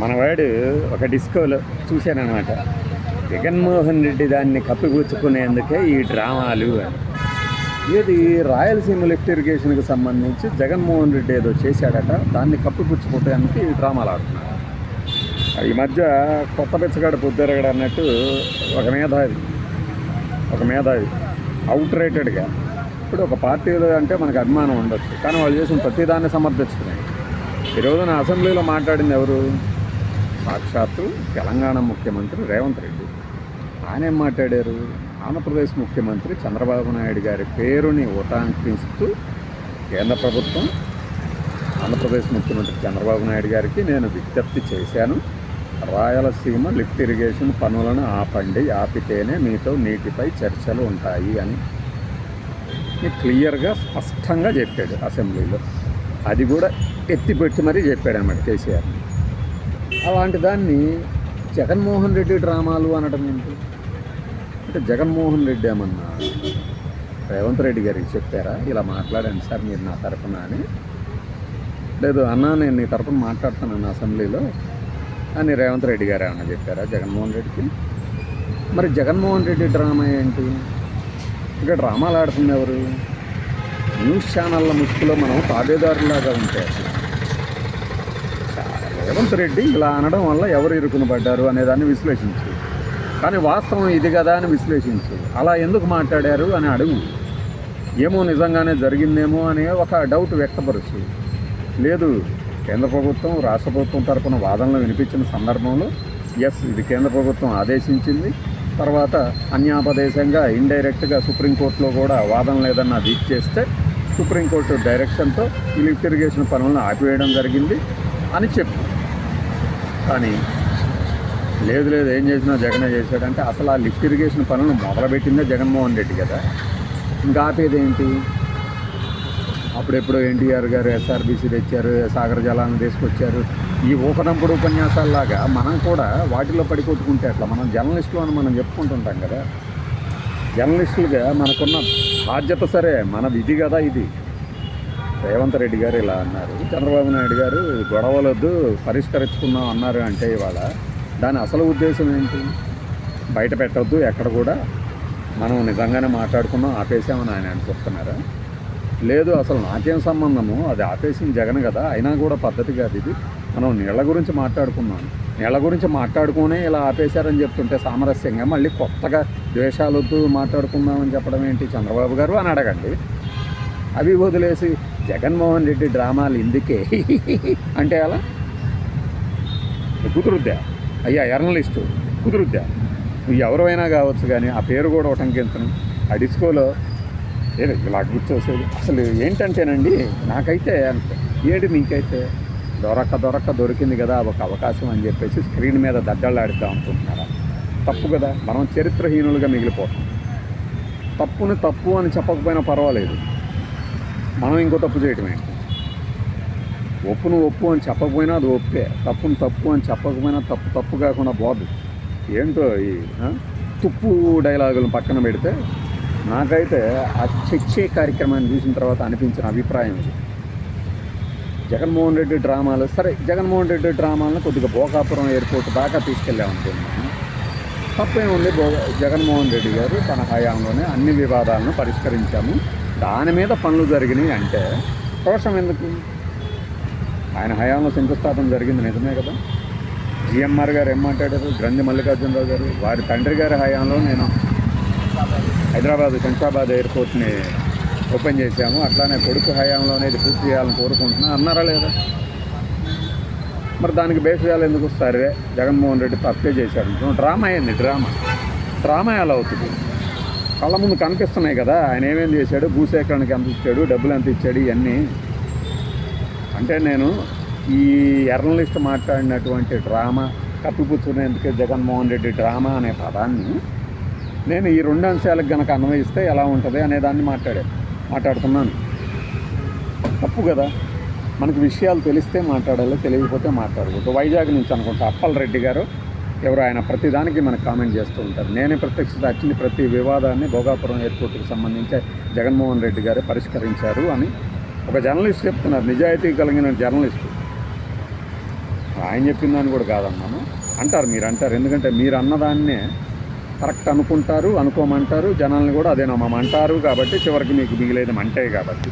మనవాడు ఒక డిస్కోలో చూశానమాట జగన్మోహన్ రెడ్డి దాన్ని కప్పిపుచ్చుకునేందుకే ఈ డ్రామాలు అని. ఏది? రాయలసీమ లిఫ్ట్ ఇరిగేషన్కి సంబంధించి జగన్మోహన్ రెడ్డి ఏదో చేశాడట దాన్ని కప్పిపుచ్చుకోవడానికి ఈ డ్రామాలు ఆడుతున్నాడు ఈ మధ్య కొత్త పిచ్చగాడు పొద్దురగడు అన్నట్టు ఒక మేధావి ఒక మేధావి అవుట్ రేటెడ్గా ఇప్పుడు ఒక పార్టీలో అంటే మనకు అభిమానం ఉండొచ్చు కానీ వాళ్ళు చేసిన ప్రతిదాన్ని సమర్థించుకున్నాయి. ఈరోజు నా అసెంబ్లీలో మాట్లాడింది ఎవరు? సాక్షాత్తు తెలంగాణ ముఖ్యమంత్రి రేవంత్ రెడ్డి. ఆయనేం మాట్లాడారు. ఆంధ్రప్రదేశ్ ముఖ్యమంత్రి చంద్రబాబు నాయుడు గారి పేరుని ఉటాంకిస్తూ కేంద్ర ప్రభుత్వం ఆంధ్రప్రదేశ్ ముఖ్యమంత్రి చంద్రబాబు నాయుడు గారికి నేను విజ్ఞప్తి చేశాను. రాయలసీమ లిఫ్ట్ ఇరిగేషన్ పనులను ఆపండి ఆపితేనే మీతో నీటిపై చర్చలు ఉంటాయి అని. క్లియర్గా స్పష్టంగా చెప్పాడు అసెంబ్లీలో. అది కూడా ఎత్తిపెట్టి మరీ చెప్పాడు అన్నమాట కేసీఆర్. అలాంటి దాన్ని జగన్మోహన్ రెడ్డి డ్రామాలు అనడం ఏంటి? అంటే జగన్మోహన్ రెడ్డి ఏమన్నా రేవంత్ రెడ్డి గారికి చెప్పారా? ఇలా మాట్లాడండి సార్ మీరు నా తరఫున అని. లేదు అన్నా నేను నీ తరపున మాట్లాడుతున్నాను అసెంబ్లీలో. అని రేవంత్ రెడ్డి గారు ఏమన్నా చెప్పారా జగన్మోహన్ రెడ్డికి? మరి జగన్మోహన్ రెడ్డి డ్రామా ఏంటి? ఇక్కడ డ్రామాలు ఆడుతుంది ఎవరు న్యూస్ ఛానళ్ళ ముసుగులో మనం తాబేదారులాగా ఉంటే రేవంత్ రెడ్డి ఇలా అనడం వల్ల ఎవరు ఇరుకున పడ్డారు అనేదాన్ని విశ్లేషించు. కానీ వాస్తవం ఇది కదా అని విశ్లేషించు. అలా ఎందుకు మాట్లాడారు అని అడుగు. ఏమో నిజంగానే జరిగిందేమో అనే ఒక డౌట్ వ్యక్తపరచు లేదు కేంద్ర ప్రభుత్వం రాష్ట్ర ప్రభుత్వం తరపున వాదనలు వినిపించిన సందర్భంలో ఎస్ ఇది కేంద్ర ప్రభుత్వం ఆదేశించింది. తర్వాత అన్యాపదేశంగా ఇండైరెక్ట్గా సుప్రీంకోర్టులో కూడా వాదన లేదన్న అది చేస్తే సుప్రీంకోర్టు డైరెక్షన్తో ఈ లిఫ్ట్ ఇరిగేషన్ పనులను ఆపివేయడం జరిగింది. అని చెప్పు. కానీ లేదు లేదు ఏం చేసినా జగనే చేశాడంటే అసలు ఆ లిఫ్ట్ ఇరిగేషన్ పనులు మొదలుపెట్టిందే జగన్మోహన్ రెడ్డి కదా. ఇంకా ఆపేది ఏంటి అప్పుడెప్పుడు ఎన్టీఆర్ గారు ఎస్ఆర్బీసీ తెచ్చారు సాగర జలాలను తీసుకొచ్చారు. ఈ ఊకదంపుడు ఉపన్యాసాల్లాగా మనం కూడా వాటిలో పడి కొట్టుకుంటే అట్లా మనం జర్నలిస్టులు అని మనం చెప్పుకుంటుంటాం కదా. జర్నలిస్టులుగా మనకున్న బాధ్యత సరే మన విధి కదా ఇది. రేవంత్ రెడ్డి గారు ఇలా అన్నారు. చంద్రబాబు నాయుడు గారు గొడవలొద్దు పరిష్కరించుకుందాం అన్నారు అంటే ఇవాళ దాని అసలు ఉద్దేశం ఏంటి? బయట పెట్టవద్దు ఎక్కడ కూడా మనం నిజంగానే మాట్లాడుకున్నాం ఆపేసామని ఆయన అని చెప్తున్నారా? లేదు అసలు నాకేం సంబంధము? అది ఆపేసింది జగన్ కదా అయినా కూడా పద్ధతి కాదు ఇది. మనం నీళ్ళ గురించి మాట్లాడుకున్నాం. నీళ్ళ గురించి మాట్లాడుకునే ఇలా ఆపేశారని చెప్తుంటే సామరస్యంగా మళ్ళీ కొత్తగా ద్వేషాలొద్దు మాట్లాడుకుందామని చెప్పడం ఏంటి చంద్రబాబు గారు అని అడగండి. అవి వదిలేసి జగన్మోహన్ రెడ్డి డ్రామాలు ఎందుకే అంటే అలా కుదురుద్దా? అయ్యా జర్నలిస్టు కుదురుద్దా? నువ్వు ఎవరైనా కావచ్చు కానీ ఆ పేరు కూడా ఉటంకించను. ఆ డిస్కోలో ఏదో ఇలా కూర్చోసేది అసలు ఏంటంటేనండి నాకైతే అంతే. మీకైతే నీకైతే దొరక్క దొరక్క దొరికింది కదా ఒక అవకాశం అని చెప్పేసి స్క్రీన్ మీద దడ్డలాడిద్దాం అనుకుంటున్నారా తప్పు కదా. మనం చరిత్రహీనులుగా మిగిలిపోతాం. తప్పుని తప్పు అని చెప్పకపోయినా పర్వాలేదు. మనం ఇంకో తప్పు చేయటం ఏంటి? ఒప్పును ఒప్పు అని చెప్పకపోయినా అది ఒప్పే. తప్పును తప్పు అని చెప్పకపోయినా తప్పు తప్పు కాకుండా పోదు ఏంటో ఈ తుప్పు డైలాగులను పక్కన పెడితే నాకైతే ఆ చర్చే కార్యక్రమాన్ని చూసిన తర్వాత అనిపించిన అభిప్రాయం ఇది. జగన్మోహన్ రెడ్డి డ్రామాలు సరే జగన్మోహన్ రెడ్డి డ్రామాలను కొద్దిగా భోగాపురం ఎయిర్పోర్ట్ దాకా తీసుకెళ్ళామనుకున్నాను తప్పేముంది భో జగన్మోహన్ రెడ్డి గారు తన హయాంలోనే అన్ని వివాదాలను పరిష్కరించాము. దాని మీద పనులు జరిగినాయి అంటే రోషం ఎందుకు? ఆయన హయాంలో శంకుస్థాపన జరిగింది నిజమే కదా? జిఎంఆర్ గారు ఏమంటాడారు గ్రంథి మల్లికార్జునరావు గారు వారి తండ్రి గారి హయాంలో నేను హైదరాబాద్ శంషాబాద్ ఎయిర్పోర్ట్ని ఓపెన్ చేశాము. అట్లానే కొడుకు హయాంలోనే ఇది పూర్తి చేయాలని కోరుకుంటున్నా. అన్నారా లేదా? మరి దానికి బేస్ ఎందుకు? సరే జగన్మోహన్ రెడ్డి తప్పే చేశారు. డ్రామా అయింది డ్రామా. డ్రామా ఎలా అవుతుంది? కళ్ళ ముందు కనిపిస్తున్నాయి కదా ఆయన ఏమేం చేశాడు? భూసేకరణకి ఎంత ఇచ్చాడు? డబ్బులు ఎంత ఇచ్చాడు? ఇవన్నీ. అంటే నేను ఈ జర్నలిస్ట్ మాట్లాడినటువంటి డ్రామా కప్పిపుచ్చుకునేందుకే జగన్మోహన్ రెడ్డి డ్రామా అనే పదాన్ని నేను ఈ రెండు అంశాలకు గనక అన్వయిస్తే ఎలా ఉంటుంది అనే దాన్ని మాట్లాడే మాట్లాడుతున్నాను. తప్పు కదా. మనకు విషయాలు తెలిస్తే మాట్లాడాలి తెలియకపోతే మాట్లాడకూడదు. వైజాగ్ నుంచి అనుకుంటా అప్పల్ రెడ్డి గారు ఎవరు ఆయన ప్రతిదానికి మనకు కామెంట్ చేస్తూ ఉంటారు. నేనే ప్రత్యక్ష సాక్షిని ప్రతి వివాదాన్ని భోగాపురం ఎయిర్పోర్ట్కి సంబంధించి జగన్మోహన్ రెడ్డి గారే పరిష్కరించారు అని ఒక జర్నలిస్ట్ చెప్తున్నారు. నిజాయితీ కలిగిన జర్నలిస్ట్. ఆయన చెప్పిందని కూడా కాదన్నాను అంటారు మీరు అంటారు. ఎందుకంటే మీరు అన్నదాన్నే కరెక్ట్ అనుకుంటారు అనుకోమంటారు. జనాల్ని కూడా అదే నమ్మమంటారు కాబట్టి చివరికి మీకు మిగిలేదు అంటాయి కాబట్టి.